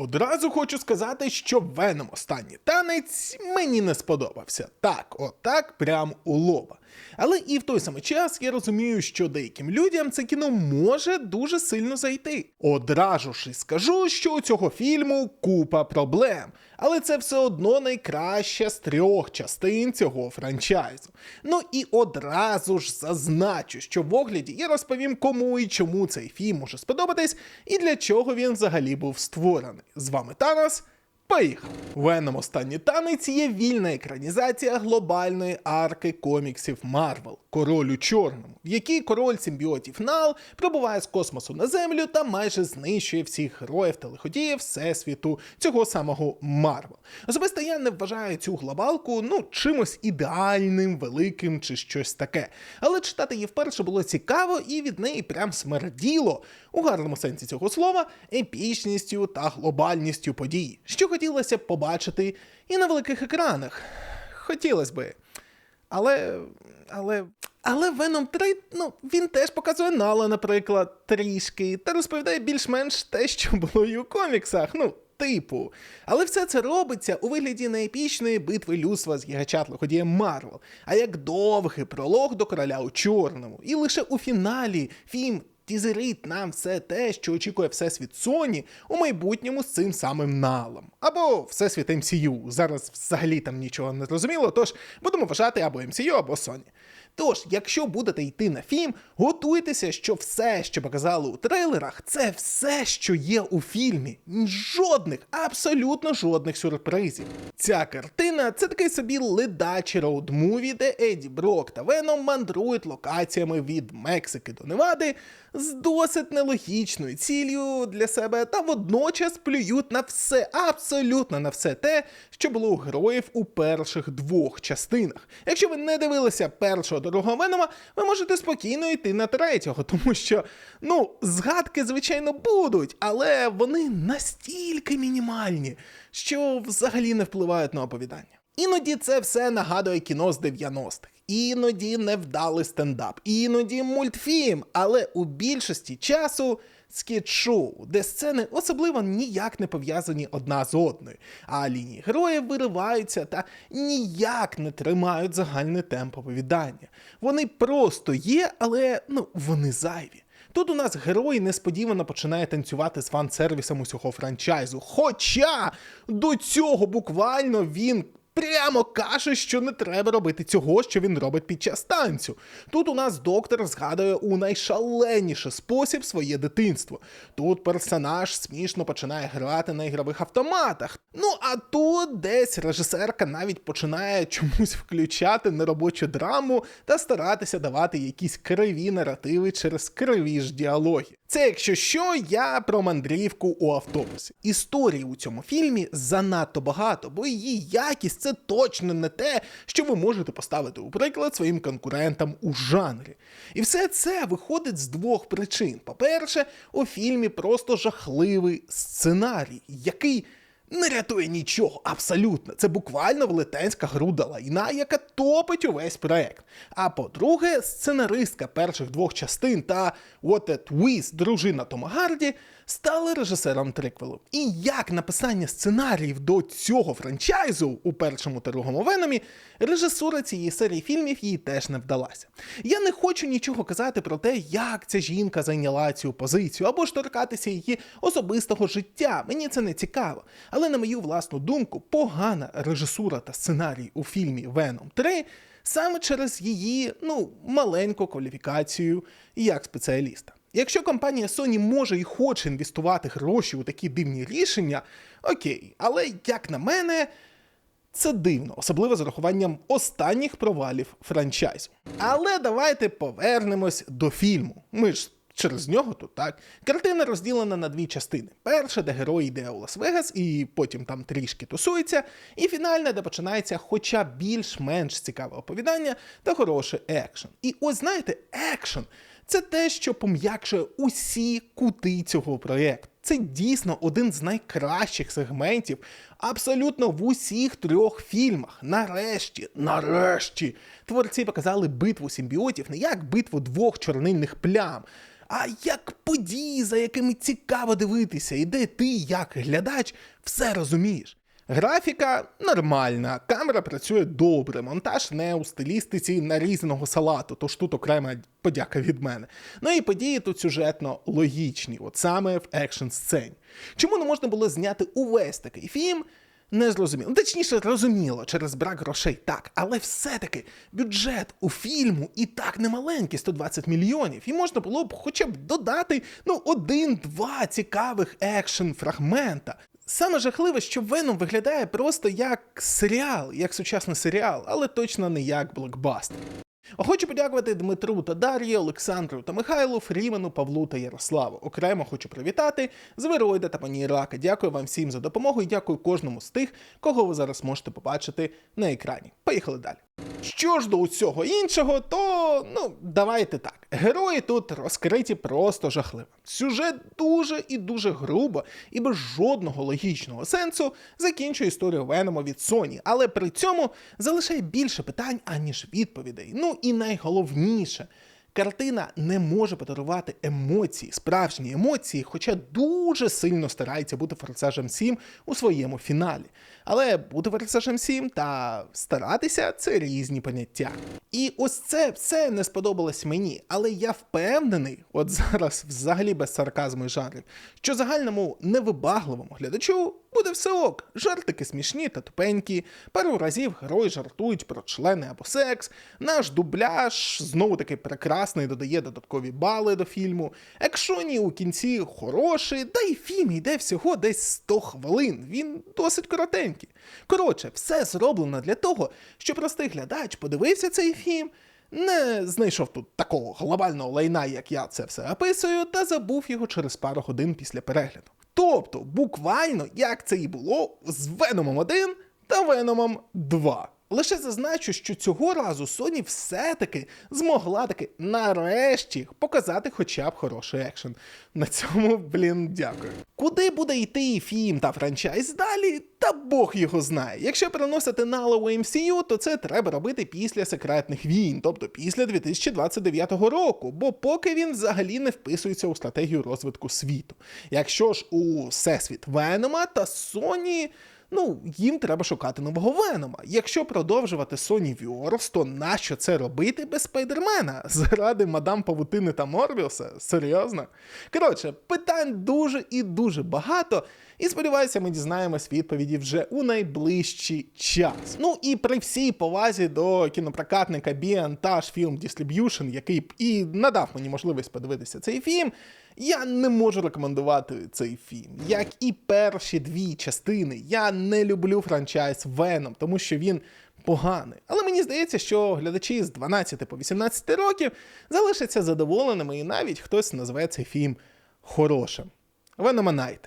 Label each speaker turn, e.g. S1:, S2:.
S1: Одразу хочу сказати, що Веном останній танець мені не сподобався. Так, отак, прям у лоба. Але і в той самий час я розумію, що деяким людям це кіно може дуже сильно зайти. Одразу ж і скажу, що у цього фільму купа проблем. Але це все одно найкраща з трьох частин цього франчайзу. Ну і одразу ж зазначу, що в огляді я розповім, кому і чому цей фільм може сподобатись, і для чого він взагалі був створений. З вами Тарас. Поїхали! Веном останній танець є вільна екранізація глобальної арки коміксів Марвел Король у чорному, в якій король симбіотів Нал прибуває з космосу на землю та майже знищує всіх героїв та лиходіїв всесвіту цього самого Марвел. Особисто я не вважаю цю глобалку ну чимось ідеальним, великим чи щось таке. Але читати її вперше було цікаво і від неї прям смерділо у гарному сенсі цього слова епічністю та глобальністю подій, що хотілося б побачити і на великих екранах. Хотілося би. Але. Але. Але Venom 3, ну, він теж показує Нала, наприклад, трішки, та розповідає більш-менш те, що було і у коміксах. Ну, типу. Але все це робиться у вигляді не епічної битви людства з гігачат-лиходієм Марвел, а як довгий пролог до короля у чорному. І лише у фіналі фільм тізерить нам все те, що очікує Всесвіт Sony у майбутньому з цим самим налом. Або Всесвіт MCU. Зараз взагалі там нічого не зрозуміло, тож будемо вважати або MCU, або Sony. Тож, якщо будете йти на фільм, готуйтеся, що все, що показали у трейлерах, це все, що є у фільмі. Жодних, абсолютно жодних сюрпризів. Ця картина це такий собі ледачий роуд-муві, де Еді Брок та Веном мандрують локаціями від Мексики до Невади з досить нелогічною ціллю для себе, та водночас плюють на все, абсолютно на все те, що було у героїв у перших двох частинах. Якщо ви не дивилися першого другого Венома, ви можете спокійно йти на третього, тому що, ну, згадки, звичайно, будуть, але вони настільки мінімальні, що взагалі не впливають на оповідання. Іноді це все нагадує кіно з 90-х. Іноді невдалий стендап, іноді мультфільм, але у більшості часу скіт-шоу, де сцени особливо ніяк не пов'язані одна з одною, а лінії героїв вириваються та ніяк не тримають загальний темп оповідання. Вони просто є, але ну вони зайві. Тут у нас герой несподівано починає танцювати з фан-сервісом усього франчайзу. Хоча до цього буквально він прямо каже, що не треба робити цього, що він робить під час танцю. Тут у нас доктор згадує у найшаленіший спосіб своє дитинство. Тут персонаж смішно починає грати на ігрових автоматах. Ну а тут десь режисерка навіть починає чомусь включати неробочу драму та старатися давати якісь криві наративи через криві ж діалоги. Це, якщо що, я про мандрівку у автобусі. Історії у цьому фільмі занадто багато, бо її якість це точно не те, що ви можете поставити у приклад своїм конкурентам у жанрі. І все це виходить з двох причин. По-перше, у фільмі просто жахливий сценарій, який не рятує нічого, абсолютно. Це буквально велетенська груда лайна, яка топить увесь проект. А по-друге, сценаристка перших двох частин та What a Twist, дружина Тома Гарді, стали режисером триквелу. І як написання сценаріїв до цього франчайзу у першому та другому веномі, режисура цієї серії фільмів їй теж не вдалася. Я не хочу нічого казати про те, як ця жінка зайняла цю позицію, або ж торкатися її особистого життя. Мені це не цікаво. На мою власну думку, погана режисура та сценарій у фільмі Веном 3 саме через її ну маленьку кваліфікацію як спеціаліста. Якщо компанія Sony може і хоче інвестувати гроші у такі дивні рішення, окей, але як на мене. Це дивно, особливо з урахуванням останніх провалів франчайзу. Але давайте повернемось до фільму. Ми ж через нього тут так. Картина розділена на дві частини: перша, де герой йде у Лас-Вегас, і потім там трішки тусується, і фінальна, де починається хоча більш-менш цікаве оповідання та хороший екшен. І ось знаєте, екшен це те, що пом'якшує усі кути цього проєкту. Це дійсно один з найкращих сегментів абсолютно в усіх трьох фільмах. Нарешті, нарешті, творці показали битву симбіотів не як битву двох чорнильних плям, а як події, за якими цікаво дивитися, і де ти, як глядач, все розумієш. Графіка нормальна, камера працює добре, монтаж не у стилістиці нарізаного салату, тож тут окрема подяка від мене. Ну і події тут сюжетно логічні, от саме в екшн сцені. Чому не можна було зняти увесь такий фільм? Не зрозуміло. Ну, Точніше, розуміло, через брак грошей так, але все-таки бюджет у фільму і так немаленький 120 мільйонів, і можна було б хоча б додати ну один-два цікавих екшн фрагмента. Саме жахливе, що Веном виглядає просто як серіал, як сучасний серіал, але точно не як блокбастер. Хочу подякувати Дмитру та Дар'ї, Олександру та Михайлу, Фрімену, Павлу та Ярославу. Окремо хочу привітати Звероїда та пані Ірака. Дякую вам всім за допомогу і дякую кожному з тих, кого ви зараз можете побачити на екрані. Поїхали далі. Що ж до усього іншого, то ну давайте так. Герої тут розкриті просто жахливо. Сюжет дуже і дуже грубо і без жодного логічного сенсу закінчує історію Венома від Sony, але при цьому залишає більше питань, аніж відповідей. Ну і найголовніше. Картина не може подарувати емоції, справжні емоції, хоча дуже сильно старається бути форсажем 7 у своєму фіналі. Але бути форсажем 7 та старатися це різні поняття. І ось це все не сподобалось мені, але я впевнений, от зараз, взагалі без сарказму і жарів, що загальному невибагливому глядачу буде все ок. Жартики смішні та тупенькі. Пару разів герої жартують про члени або секс. Наш дубляж знову таки прекрасний, додає додаткові бали до фільму. Екшоні у кінці хороший, та й фільм йде всього десь 100 хвилин. Він досить коротенький. Коротше, все зроблено для того, щоб простий глядач подивився цей фільм. Не знайшов тут такого глобального лайна, як я це все описую, та забув його через пару годин після перегляду. Тобто, буквально, як це і було з Веномом 1 та Веномом 2. Лише зазначу, що цього разу Sony все-таки змогла таки нарешті показати хоча б хороший екшен. На цьому, блін, дякую. Куди буде йти фільм та франчайз далі, та Бог його знає. Якщо переносити налог у MCU, то це треба робити після секретних війн, тобто після 2029 року, бо поки він взагалі не вписується у стратегію розвитку світу. Якщо ж у всесвіт Венома та Sony. Ну, їм треба шукати нового Венома. Якщо продовжувати Sony Wars, то нащо це робити без Спайдермена? Заради мадам Павутини та Морбіуса? Серйозно? Коротше, питань дуже і дуже багато. І сподіваюся, ми дізнаємось відповіді вже у найближчий час. Ну і при всій повазі до кінопрокатника Біантаж Film Distribution, який і надав мені можливість подивитися цей фільм. Я не можу рекомендувати цей фільм. Як і перші дві частини, я не люблю франчайз Веном, тому що він поганий. Але мені здається, що глядачі з 12 по 18 років залишаться задоволеними, і навіть хтось назве цей фільм хорошим. Веноманайте.